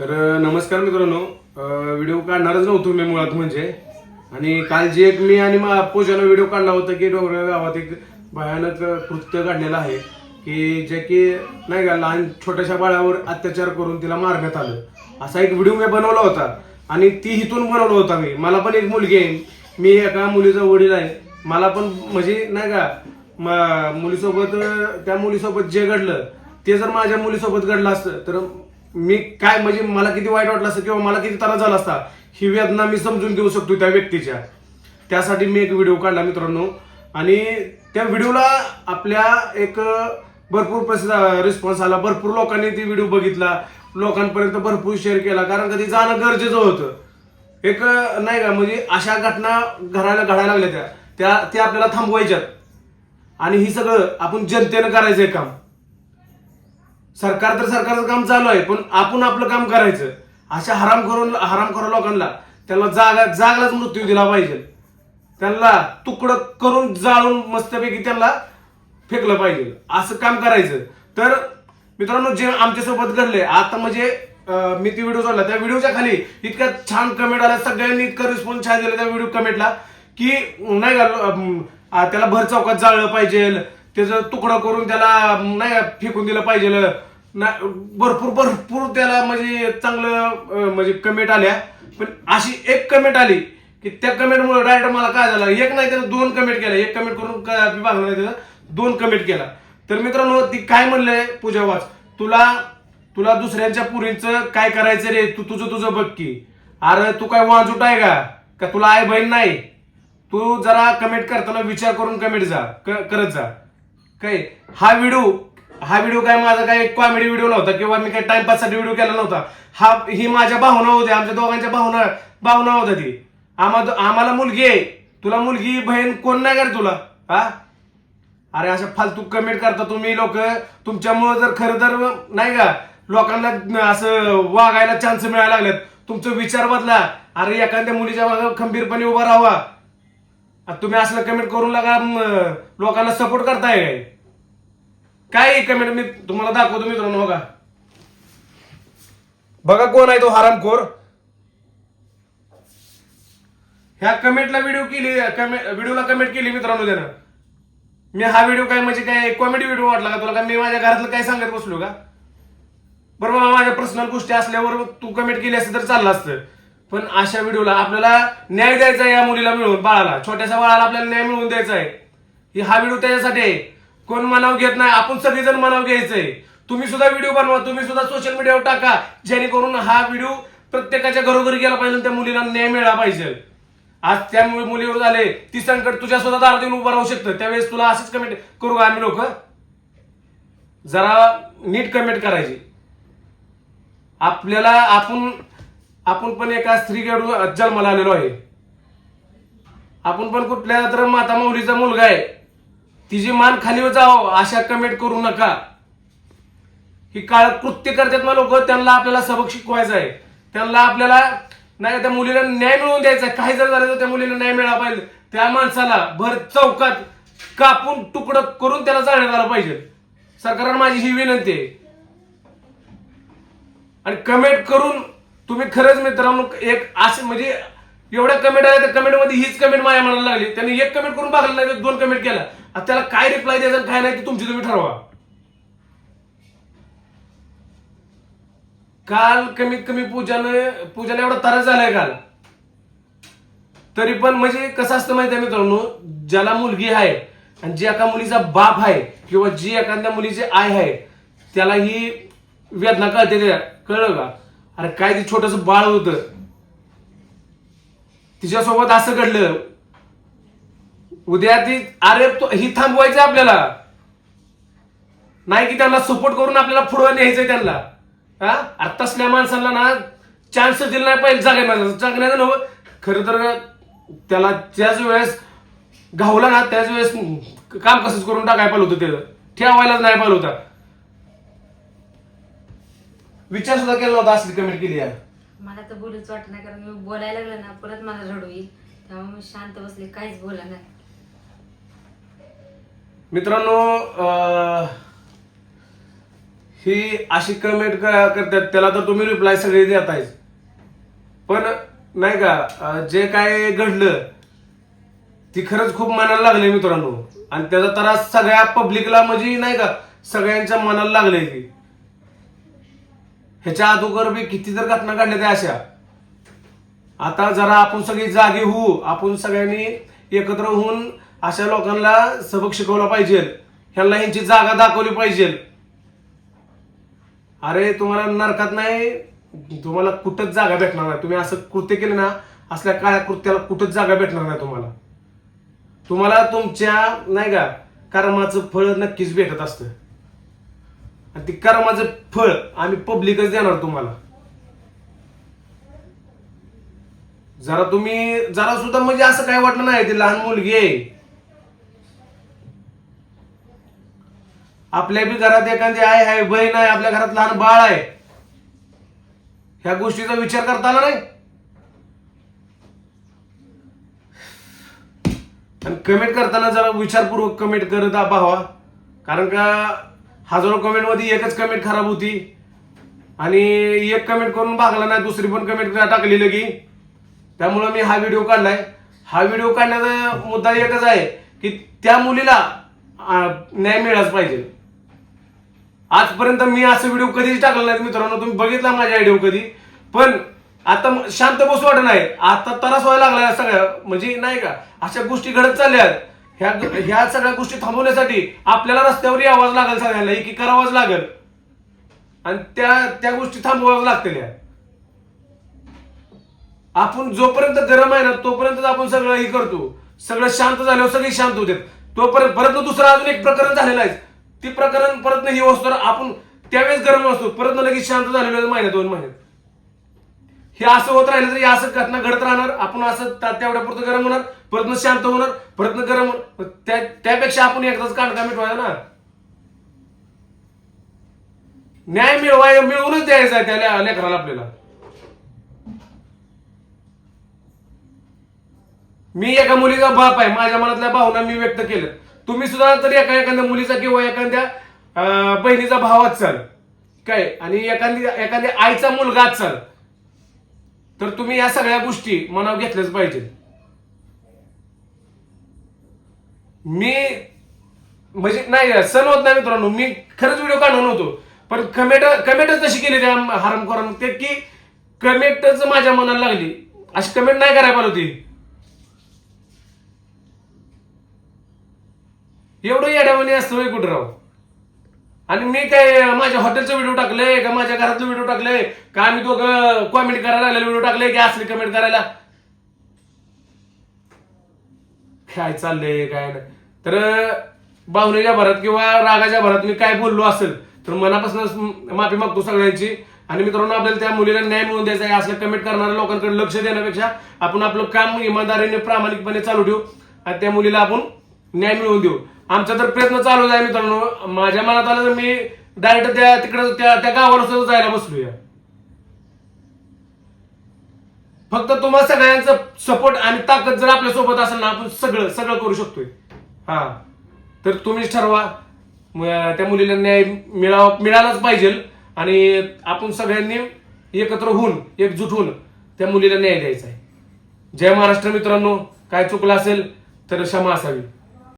तर नमस्कार मित्रांनो. व्हिडिओ काढणारच नव्हतो मी मुळात म्हणजे. आणि काल जे एक मी आणि मा- पूजानं व्हिडिओ काढला होता की डोंगराळ गावात एक भयानक कृत्य घडलेलं आहे की जे की नाही का लहान छोट्याशा बाळावर अत्याचार करून तिला मारण्यात आलं. असा एक व्हिडिओ मी बनवला होता. आणि ती हिथून बनवला होता मी. मला पण एक मुलगी आहे. मी एका मुलीचा वडील आहे. मला पण म्हणजे नाही का म- मुलीसोबत त्या मुलीसोबत जे घडलं ते जर माझ्या मुलीसोबत घडलं असतं तर मी काय म्हणजे मला किती वाईट वाटलं असतं किंवा मला किती त्रास झाला असता ही वेदना मी समजून घेऊ शकतो त्या व्यक्तीच्या. त्यासाठी मी एक व्हिडिओ काढला मित्रांनो. आणि त्या व्हिडिओला आपल्या एक भरपूर प्रसिद्ध रिस्पॉन्स आला. भरपूर लोकांनी ती व्हिडिओ बघितला. लोकांपर्यंत भरपूर शेअर केला. कारण कधी जाणं गरजेचं होतं. एक नाही का म्हणजे अशा घटना घडायला घडायला लागल्या त्या. त्या त्या आपल्याला थांबवायच्यात. आणि ही सगळं आपण जनतेनं करायचं आहे काम. सरकार तर सरकारचं काम चालू आहे पण आपण आपलं काम करायचं. अशा हराम करून हराम करून लोकांना त्याला जागा जागलाच मृत्यू दिला पाहिजे. त्यांना तुकडं करून जाळून मस्तपैकी त्यांना फेकलं पाहिजे. असं काम करायचं. तर मित्रांनो जे आमच्यासोबत घडले आता म्हणजे मी ती व्हिडिओ सोडला त्या व्हिडिओच्या खाली इतक्या छान कमेंट आला. सगळ्यांनी इतका रिस्पॉन्स छान दिला त्या व्हिडिओ कमेंटला की नाही का त्याला भर चौकात जाळलं पाहिजे. त्याचं तुकडं करून त्याला नाही फेकून दिलं पाहिजे. ना भरपूर भरपूर त्याला म्हणजे चांगलं म्हणजे कमेंट आल्या. पण अशी एक कमेंट आली की त्या कमेंटमुळे डायरेक्ट मला काय झालं? एक नाही त्यानं दोन कमेंट केला एक कमेंट करून काय विभागला नाही त्यानं दोन कमेंट केला. तर मित्रांनो ती काय म्हणलंय पूजा वाच? तुला तुला दुसऱ्यांच्या पुरींचं काय करायचं रे? तू तुझं तुझं बघ की. अरे तू काय वाजूट आहे का? का तुला आई बहीण नाही? तू जरा कमेंट करताना विचार करून कमेंट जा. क- करत जा. काय? हा व्हिडिओ हा व्हिडिओ काय माझा काय कॉमेडी व्हिडिओ नव्हता किंवा मी काय टाइमपाससाठी व्हिडिओ केला नव्हता. हा ही माझ्या भावना होत्या आमच्या दोघांच्या भावना भावना होत्या ती. आम्हा आम्हाला मुलगी आहे. तुला मुलगी बहीण कोण नाही कर तुला? हा? अरे अशा फालतू कमेंट करता तुम्ही लोक. तुमच्यामुळे जर खरं तर नाही का लोकांना असं वागायला चान्स मिळायला लागलेत. तुमचा विचार बदला. अरे एखाद्या मुलीच्या मागे खंबीरपणे उभा राहावा. तुम्ही असलं कमेंट करून लागा लोकांना सपोर्ट करताय. काय काय कमेंट मी तुम्हाला दाखवतो मित्रांनो बघा. बघा कोण आहे तो हरामखोर. ह्या कमेंटला व्हिडिओ केली व्हिडिओला कमेंट केली मित्रांनो त्यानं. मी हा व्हिडिओ काय म्हणजे काय कॉमेडी व्हिडिओ वाटला का तुला? का मी माझ्या घरातलं काय सांगत बसलो का? बरोबर माझ्या पर्सनल गोष्टी असल्यावर तू कमेंट केली असते तर चाललं असतं. पण अशा व्हिडिओला आपल्याला न्याय द्यायचा आहे या मुलीला मिळून बाळाला. छोट्याशा बाळाला आपल्याला न्याय मिळवून द्यायचा आहे. हा व्हिडिओ त्याच्यासाठी आहे. कोण मनाव घेत नाही? आपण सगळेजण मनाव घ्यायचंय. तुम्ही सुद्धा व्हिडिओ बनवा तुम्ही सुद्धा सोशल मीडियावर टाका. जेणेकरून हा व्हिडिओ प्रत्येकाच्या घरोघरी गेला पाहिजे त्या मुलीला न्याय मिळाला पाहिजे. आज त्यामुळे मुलीवर झाले ती संकट तुझ्या सुद्धा दारात येऊन उभं राहू शकतं. त्यावेळेस तुला असंच कमेंट करू आम्ही लोक? जरा नीट कमेंट करायची. आपल्याला आपण आपण पण एका स्त्रीकडून जन्माला आलेलो आहे. आपण पण कुठल्या तर माता मौलीचा मुलगा आहे. तिची मान खाली जावं अशा कमेंट करू नका. ही काळ कृत्य करतात ना लोक त्यांना आपल्याला सबक शिकवायचा आहे. त्यांना आपल्याला नाही त्या मुलीला न्याय मिळवून द्यायचा आहे. काही जर झालं तर त्या मुलीला न्याय मिळाला पाहिजे. त्या माणसाला भर चौकात कापून तुकडं करून त्याला जाळण्यात आलं पाहिजे. सरकारनं माझी ही विनंती आहे. आणि कमेंट करून तुम्ही खरंच मित्रांनो एक असे म्हणजे एवढ्या कमेंट आल्या त्या कमेंटमध्ये हीच कमेंट माझ्या म्हणायला लागली. त्यांनी एक कमेंट करून बघायला नाही दोन कमेंट केला आता त्याला काय रिप्लाय द्यायचा काय नाही ते तुमची तुम्ही ठरवा. काल कमीत कमी पूजानं पूजाला एवढा त्रास झालाय काल. तरी पण म्हणजे कसं असतं माहिती आहे मित्रांनो? ज्याला मुलगी आहे आणि जे एका मुलीचा बाप आहे किंवा जी एखाद्या मुलीची आय आहे त्याला ही वेदना कळते त्या. कळलं का? अरे काय ते छोटस बाळ होतं. तिच्यासोबत असं घडलं. उद्या ती अरे ही थांबवायचं आपल्याला. नाही की त्यांना सपोर्ट करून आपल्याला पुढे न्यायचंय त्यांना. हा? अरे तसल्या माणसांना ना चान्स दिला नाही पाहिजे जागण्याचा. जगण्याचं नव खरं तर त्याला त्याच वेळेस घावला ना त्याच वेळेस काम कसंच करून टाकाय पाहिलं होतं त्याचं. ठेवायलाच नाही पाहिलं होता. विचार सुद्धा केला होता असली कमेंट केली यार. तर बोलूच वाटत नाही कारण मी बोलायला लागलं ना परत मला रडू येईल. त्यामुळे मी शांत बसले काहीच बोला नाही. मित्रांनो अं, ही अशी कमेंट करतात त्याला तर तुम्ही रिप्लाय सगळे देतायच पण नाही का अं, जे काय घडलं ती खरंच खूप मनाला लागले मित्रांनो. आणि त्याचा त्रास सगळ्या पब्लिकला म्हणजे नाही का सगळ्यांच्या मनाला लागले की ह्याच्या अगोदर बी किती तर घटना काढल्या त्या अशा. आता जरा आपण सगळी जागी होऊ. आपण सगळ्यांनी एकत्र होऊन अशा लोकांना सबक शिकवला पाहिजे. ह्यांना ह्यांची जागा दाखवली पाहिजे. अरे तुम्हाला नरकात नाही तुम्हाला कुठंच जागा भेटणार नाही. तुम्ही असं कृत्य केलं ना असल्या काळ्या कृत्याला कुठंच जागा भेटणार नाही तुम्हाला. तुम्हाला तुमच्या नाही का कर्माचं फळ नक्कीच भेटत असतं. ते कर्माचं फळ आम्ही पब्लिकच देणार तुम्हाला. जरा तुम्ही जरा सुद्धा म्हणजे असं काय वाटलं नाही ती लहान मुलगी आहे. आपल्या बी घरात एखादी आई आहे बहीण आहे आपल्या घरात लहान बाळ आहे. ह्या गोष्टीचा विचार करता आला नाही? आणि कमेंट करताना जरा विचारपूर्वक कमेंट करत भावा कारण का हजारो कमेंटमध्ये एकच कमेंट खराब होती. आणि एक कमेंट करून भागला नाही दुसरी पण कमेंट टाकली लगी. त्यामुळं मी हा व्हिडिओ काढलाय. हा व्हिडिओ काढण्याचा मुद्दा एकच आहे की त्या मुलीला न्याय मिळालाच पाहिजे. आजपर्यंत मी असं व्हिडिओ कधीच टाकला नाही मित्रांनो तुम्ही बघितला माझ्या व्हिडिओ कधी. पण आता शांत बसू वाटत नाही. आता त्रास व्हायला लागला सगळ्या म्हणजे नाही का अशा गोष्टी घडत चालल्यात. ह्या ह्या सगळ्या गोष्टी थांबवण्यासाठी आपल्याला रस्त्यावर आवाज लागेल सगळ्यांना की करावाच लागेल. आणि त्या त्या गोष्टी थांबवाव्या लागतील आपण जोपर्यंत गरम आहे ना तोपर्यंत आपण सगळं हे करतो. सगळं शांत झाल्यावर सगळी शांत होते. तोपर्यंत परत दुसरं अजून एक प्रकरण झालेलं आहे. ती प्रकरण परत ही वस्तू आपण त्यावेळेस गरम असतो परत लगेच शांत झालेलं महिन्यात दोन महिन्यात. हे असं होत राहिलं तर असं घटना घडत राहणार आपण असं त्या- तेवढ्या पुरतं गरम होणार. परत शांत होणार परत गरम त्यापेक्षा आपण एकदाच काढका मिटवायचा ना. न्याय मिळवाय मिळवूनच द्यायचा आहे त्या लेकराला आपल्याला. मी एका मुलीचा बाप आहे. माझ्या मनातल्या भावना मी व्यक्त केल्या. तुम्ही सुद्धा तरी एका एखाद्या मुलीचा किंवा एखाद्या बहिणीचा भावाच चाल. काय? आणि एखादी एखाद्या आईचा मुलगा चाल. तर तुम्ही या सगळ्या गोष्टी मनावर घेतल्याच पाहिजे मी म्हणजे नाही सण होत नाही मित्रांनो. मी खरंच व्हिडिओ काढून नव्हतो. पण कमेंट कमेंटच तशी केली त्या हरामखोरानं ते की कमेंटच माझ्या मनाला लागली. अशी कमेंट नाही करायला पाहिजे होती. एवढं येड्यामध्ये असतं कुठं राव आणि मी काय माझ्या हॉटेलचा व्हिडिओ टाकले का माझ्या घरातला व्हिडिओ टाकले का आम्ही दोघं कॉमेंट करायला आलेले व्हिडिओ टाकले की असले कमेंट करायला? काय चाललंय काय नाही. तर भावनेच्या भरात किंवा रागाच्या भरात मी काय बोललो असेल तर मनापासून माफी मागतो सगळ्यांची. आणि मित्रांनो आपल्याला त्या मुलीला न्याय मिळवून द्यायचा आहे असं कमेंट करणाऱ्या लोकांकडे लक्ष देण्यापेक्षा आपण आपलं काम इमानदारीने प्रामाणिकपणे चालू ठेवू. आणि त्या मुलीला आपण न्याय मिळवून देऊ. आमचा तर प्रयत्न चालू आहे मित्रांनो. माझ्या मनात आलं तर मी डायरेक्ट त्या तिकडे त्या त्या गावाला सुद्धा जायला बसलोया. फक्त तुम्हा सगळ्यांचं सपोर्ट आणि ताकद जर आपल्यासोबत असेल ना आपण सगळं सगळं करू शकतोय. हा. तर तुम्हीच ठरवा. त्या मुलीला न्याय मिळावा मिळालाच पाहिजे. आणि आपण सगळ्यांनी एकत्र होऊन एकजूट होऊन त्या मुलीला न्याय द्यायचा आहे. जय महाराष्ट्र मित्रांनो. काय चुकलं असेल तर क्षमा असावी.